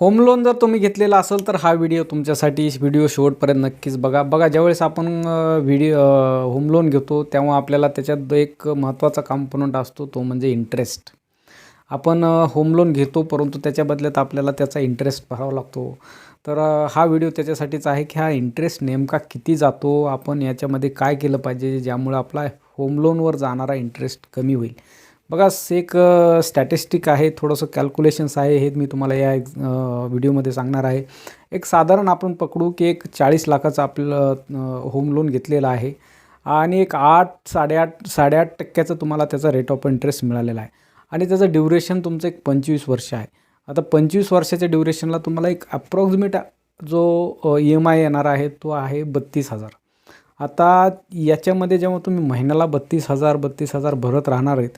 Home loan जर तुम्ही घेतलेला असेल तर हा व्हिडिओ तुमच्यासाठी व्हिडिओ शेवटपर्यंत नक्कीच बघा. बघा ज्यावेळेस आपण व्हिडिओ होम लोन घेतो तेव्हा आपल्याला त्याच्यात एक महत्त्वाचा कॉम्पोनंट असतो तो म्हणजे इंटरेस्ट आपण होम लोन घेतो परंतु त्याच्या बदल्यात आपल्याला त्याचा इंटरेस्ट भरावा लागतो. तर हा व्हिडिओ त्याच्यासाठीच आहे की हा इंटरेस्ट नेमका किती जातो आपण याच्यामध्ये काय केलं पाहिजे ज्यामुळं आपला होम लोनवर जाणारा इंटरेस्ट कमी होईल. बघा एक स्टॅटिस्टिक आहे थोडंसं कॅल्क्युलेशन्स आहे हे मी तुम्हाला या एक व्हिडिओमध्ये सांगणार आहे. एक साधारण आपण पकडू की एक चाळीस लाखाचं आपलं होम लोन घेतलेलं आहे. आणि एक आठ साडेआठ साडेआठ टक्क्याचं तुम्हाला त्याचा रेट ऑफ इंटरेस्ट मिळालेला आहे. आणि त्याचं ड्युरेशन तुमचं एक पंचवीस वर्ष आहे. आता पंचवीस वर्षाच्या ड्युरेशनला तुम्हाला एक अप्रॉक्सिमेट जो ई एम आय येणार आहे तो आहे बत्तीस हजार. आता याच्यामध्ये जेव्हा तुम्ही महिन्याला बत्तीस हजार बत्तीस हजार भरत राहणार आहेत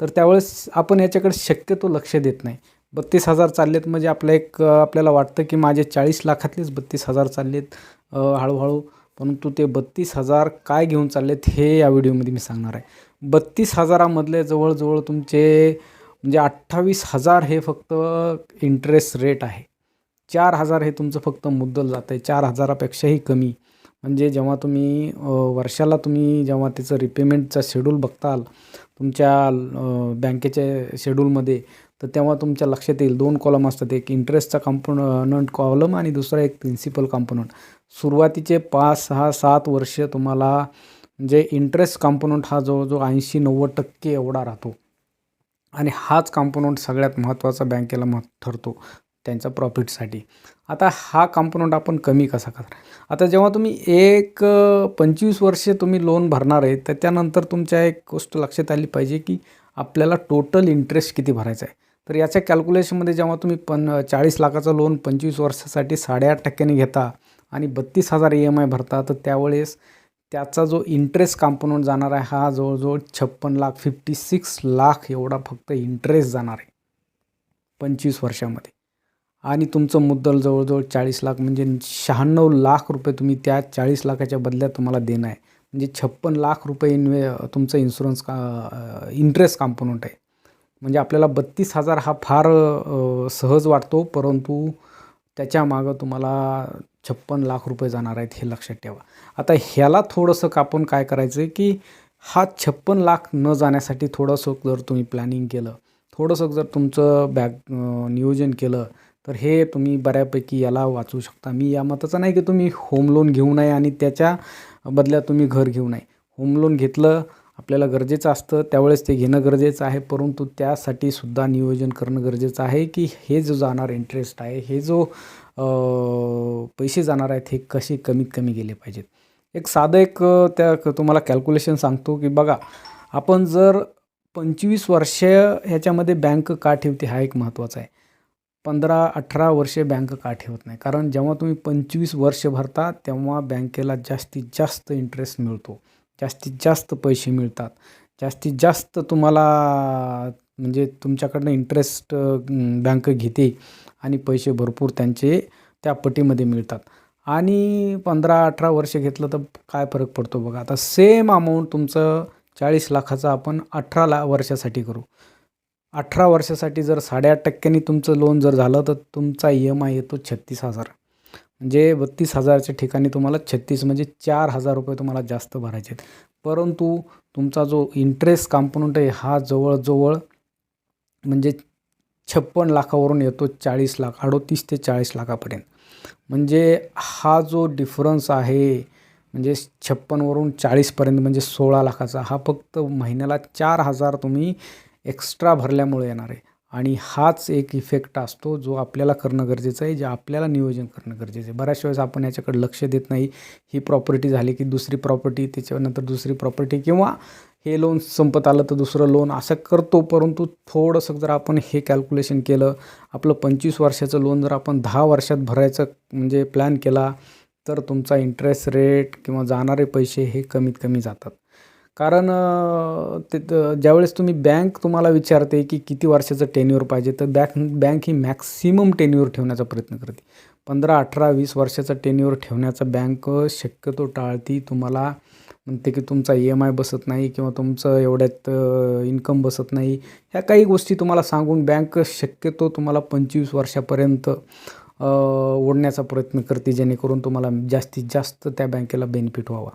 तर त्यावेळेस आपण याच्याकडे शक्यतो लक्ष देत नाही. बत्तीस हजार चाललेत म्हणजे आपलं एक आपल्याला वाटतं की माझे चाळीस लाखातलेच बत्तीस हजार चाललेत हळूहळू. परंतु ते बत्तीस हजार काय घेऊन चाललेत हे या व्हिडिओमध्ये मी सांगणार आहे. बत्तीस हजारामधले जवळजवळ तुमचे म्हणजे अठ्ठावीस हजार हे फक्त इंटरेस्ट रेट आहे. चार हजार हे तुमचं फक्त मुद्दल जातं आहे चार हजारापेक्षाही कमी. म्हणजे जेव्हा तुम्ही वर्षाला तुम्ही जेव्हा त्याचं रिपेमेंटचा शेड्यूल बघताल तुमच्या बँकेच्या शेड्यूलमध्ये तर तेव्हा तुमच्या लक्षात येईल दोन कॉलम असतात. एक इंटरेस्टचा कॉम्पोनंट कॉलम आणि दुसरा एक प्रिन्सिपल कॉम्पोनंट सुरुवातीचे पाच सहा सात वर्ष तुम्हाला म्हणजे इंटरेस्ट कॉम्पोनंट हा जवळजवळ ऐंशी नव्वद टक्के एवढा राहतो. आणि हाच कॉम्पोनंट सगळ्यात महत्त्वाचा बँकेला मह ठरतो. त्यांच्या प्रॉफिटसाठी. आता हा कंपोनंट आपण कमी कसा करणार? आता जेव्हा तुम्ही एक पंचवीस वर्षे तुम्ही लोन भरणार आहे तर त्यानंतर तुमच्या एक गोष्ट लक्षात आली पाहिजे की आपल्याला टोटल इंटरेस्ट किती भरायचा आहे. तर याच्या कॅल्क्युलेशनमध्ये जेव्हा तुम्ही पण चाळीस लाखाचं लोन पंचवीस वर्षासाठी साडेआठ टक्क्याने घेता आणि बत्तीस हजार ई एम आय भरता तर त्यावेळेस त्याचा जो इंटरेस्ट कंपोनंट जाणार आहे हा जवळजवळ छप्पन लाख फिफ्टी सिक्स लाख एवढा फक्त इंटरेस्ट जाणार आहे. पंचवीस वर्षामध्ये. आणि तुमचं मुद्दल जवळजवळ चाळीस लाख म्हणजे शहाण्णव लाख रुपये तुम्ही त्या चाळीस लाखाच्या बदल्यात तुम्हाला देणं आहे. म्हणजे छप्पन लाख रुपये इन्वे तुमचं इन्शुरन्स का इंटरेस्ट कॉम्पोनंट आहे. म्हणजे आपल्याला बत्तीस हजार हा फार सहज वाटतो परंतु त्याच्या मागं तुम्हाला छप्पन लाख रुपये जाणार आहेत हे लक्षात ठेवा. आता ह्याला थोडंसं कापून काय करायचं आहे की हा छप्पन लाख न जाण्यासाठी थोडंसं जर तुम्ही प्लॅनिंग केलं थोडंसं जर तुमचं बॅग नियोजन केलं तर हे तुम्ही बऱ्यापैकी याला वाचू शकता. मी या मताचं नाही की तुम्ही होम लोन घेऊ नये आणि त्याच्या बदल्यात तुम्ही घर घेऊ नये. होम लोन घेतलं आपल्याला गरजेचं असतं त्यावेळेस ते घेणं गरजेचं आहे परंतु त्यासाठी सुद्धा नियोजन करणं गरजेचं आहे की हे जो जाणार इंटरेस्ट आहे हे जो पैसे जाणार आहेत हे कसे कमीत कमी गेले पाहिजेत. एक साधं एक त्या क- तुम्हाला कॅल्क्युलेशन सांगतो की बघा आपण जर पंचवीस वर्ष ह्याच्यामध्ये बँक का ठेवते हा एक महत्त्वाचा आहे. पंधरा अठरा वर्षे बँक का ठेवत नाही? कारण जेव्हा तुम्ही पंचवीस वर्ष भरता तेव्हा बँकेला जास्तीत जास्त इंटरेस्ट मिळतो. जास्तीत जास्त पैसे मिळतात. जास्तीत जास्त तुम्हाला म्हणजे तुमच्याकडनं इंटरेस्ट बँक घेते आणि पैसे भरपूर त्यांचे त्या पटीमध्ये मिळतात. आणि पंधरा अठरा वर्ष घेतलं तर काय फरक पडतो बघा. आता सेम अमाऊंट तुमचं चाळीस लाखाचं आपण अठरा ला वर्षासाठी करू. अठरा वर्षासाठी जर साडेआठ टक्क्यांनी तुमचं लोन जर झालं तर तुमचा ई एम आय येतो छत्तीस हजार. म्हणजे बत्तीस हजारच्या ठिकाणी तुम्हाला छत्तीस म्हणजे चार हजार रुपये तुम्हाला जास्त भरायचे आहेत. परंतु तुमचा जो इंटरेस्ट कॉम्पोनंट आहे हा जवळजवळ म्हणजे छप्पन लाखावरून येतो चाळीस लाख अडोतीस ते चाळीस लाखापर्यंत. म्हणजे हा जो डिफरन्स आहे म्हणजे छप्पनवरून चाळीसपर्यंत म्हणजे सोळा लाखाचा हा फक्त महिन्याला चार हजार तुम्ही एक्स्ट्रा भरल्यामुळे येणार आहे. आणि हाच एक इफेक्ट असतो जो आपल्याला करणं गरजेचं आहे जे आपल्याला नियोजन करणं गरजेचं आहे. बऱ्याच वेळेस आपण याच्याकडे लक्ष देत नाही. ही प्रॉपर्टी झाली की दुसरी प्रॉपर्टी त्याच्यानंतर दुसरी प्रॉपर्टी किंवा हे लोन संपत आलं तर दुसरं लोन असं करतो. परंतु थोडंसं जर आपण हे कॅल्क्युलेशन केलं आपलं पंचवीस वर्षाचं लोन जर आपण दहा वर्षात भरायचं म्हणजे प्लॅन केला तर तुमचा इंटरेस्ट रेट किंवा जाणारे पैसे हे कमीत कमी जातात. कारण ते ज्यावेळेस तुम्ही बँक तुम्हाला विचारते की किती वर्षाचं टेन्युअर पाहिजे तर बँक बँक ही मॅक्सिमम टेन्युअर ठेवण्याचा प्रयत्न करते. पंधरा अठरा वीस वर्षाचा टेन्युअर ठेवण्याचा बँक शक्यतो टाळती. तुम्हाला म्हणते की तुमचा ई एम आय बसत नाही किंवा तुमचं एवढ्यात इन्कम बसत नाही. ह्या काही गोष्टी तुम्हाला सांगून बँक शक्यतो तुम्हाला पंचवीस वर्षापर्यंत ओढण्याचा प्रयत्न करते जेणेकरून तुम्हाला जास्तीत जास्त त्या बँकेला बेनिफिट व्हावा.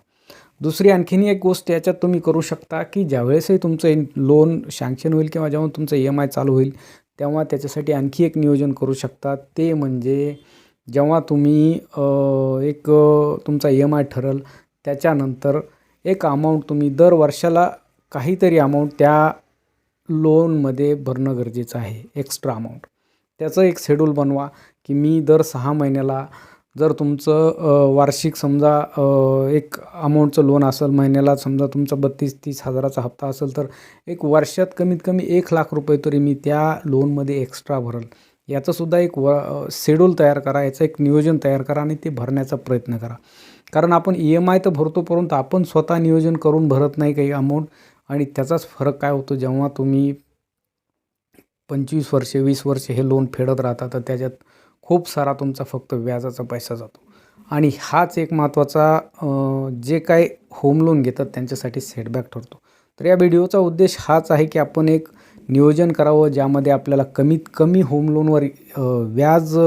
दुसरी आणखीन एक गोष्ट याच्यात तुम्ही करू शकता की ज्यावेळेसही तुमचं लोन शँक्शन होईल किंवा जेव्हा तुमचं ई एम आय चालू होईल तेव्हा त्याच्यासाठी आणखी एक नियोजन करू शकता. ते म्हणजे जेव्हा तुम्ही एक तुमचा ई एम आय ठरल त्याच्यानंतर एक अमाऊंट तुम्ही दर वर्षाला काहीतरी अमाऊंट त्या लोनमध्ये भरणं गरजेचं आहे एक्स्ट्रा अमाऊंट त्याचं एक शेड्यूल बनवा की मी दर सहा महिन्याला जर तुमचं वार्षिक समजा एक अमाऊंटचं लोन असेल महिन्याला समजा तुमचा बत्तीस तीस हजाराचा हप्ता असेल तर एक वर्षात कमीत कमी एक लाख रुपये तरी मी त्या लोनमध्ये एक्स्ट्रा भरल. याचंसुद्धा एक व शेड्यूल तयार करा याचं एक नियोजन तयार करा आणि ते भरण्याचा प्रयत्न करा. कारण आपण ई एम आय तर भरतो परंतु आपण स्वतः नियोजन करून भरत नाही काही अमाऊंट आणि त्याचाच फरक काय होतो जेव्हा तुम्ही पंचवीस वर्षे वीस वर्षे हे लोन फेडत राहता तर त्याच्यात खूप सारा तुमचा फक्त व्याजाचा पैसा जातो. आणि हाच एक महत्त्वाचा जे काय होम लोन घेतात त्यांच्यासाठी सेटबॅक ठरतो. तर या व्हिडिओचा उद्देश हाच आहे की आपण एक नियोजन करावं ज्यामध्ये आपल्याला कमीत कमी होम लोनवर व्याज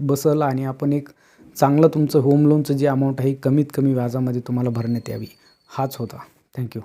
बसल आणि आपण एक चांगलं तुमचं होम लोनचं जे अमाऊंट आहे कमीत कमी व्याजामध्ये तुम्हाला भरण्यात यावी. हाच होता. थँक्यू